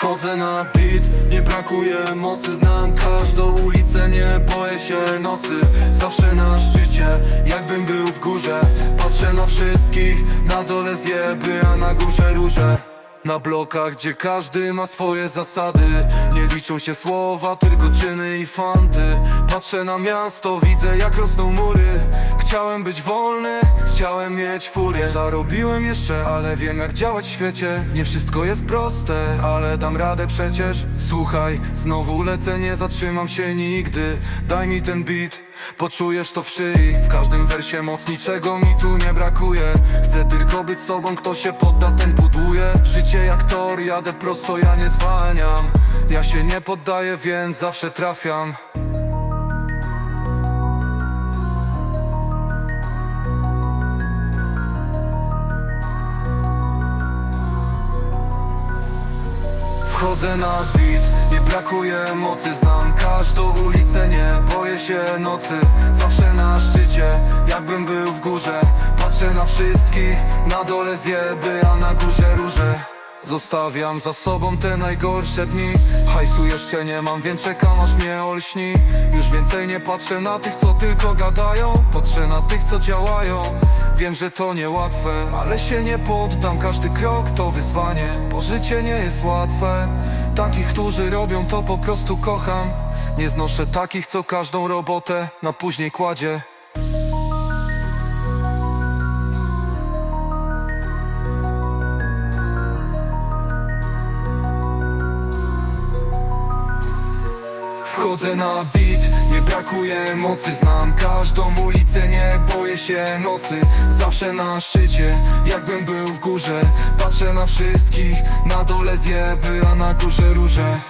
Wchodzę na beat, nie brakuje mocy Znam każdą ulicę, nie boję się nocy. Zawsze na szczycie, jakbym był w górze. Patrzę na wszystkich, na dole zjeby, a na górze róże. Na blokach, gdzie każdy ma swoje zasady. Nie liczą się słowa, tylko czyny i fanty. Patrzę na miasto, widzę jak rosną mury. Chciałem być wolny, chciałem mieć furię. Zarobiłem jeszcze, ale wiem jak działać w świecie. Nie wszystko jest proste, ale dam radę przecież. Słuchaj, znowu lecę, nie zatrzymam się nigdy. Daj mi ten beat, poczujesz to w szyi. W każdym wersie moc, niczego mi tu nie brakuje. Chcę tylko być sobą, kto się podda, ten buduje. Życie jak tor, jadę prosto, ja nie zwalniam. Ja się nie poddaję, więc zawsze trafiam Wchodzę na beat, nie brakuje mocy Znam każdą ulicę, nie boję się nocy. Zawsze na szczycie, jakbym był w górze. Patrzę na wszystkich, na dole zjeby, a na górze róże Zostawiam za sobą te najgorsze dni. Hajsu jeszcze nie mam, więc czekam aż mnie olśni. Już więcej nie patrzę na tych, co tylko gadają. Patrzę na tych, co działają. Wiem, że to niełatwe, ale się nie poddam. Każdy krok to wyzwanie, bo życie nie jest łatwe. Takich, którzy robią to po prostu kocham. Nie znoszę takich, co każdą robotę na później kładzie Wchodzę na beat, nie brakuje mocy. Znam każdą ulicę, nie boję się nocy. Zawsze na szczycie, jakbym był w górze. Patrzę na wszystkich, na dole zjeby, a na górze róże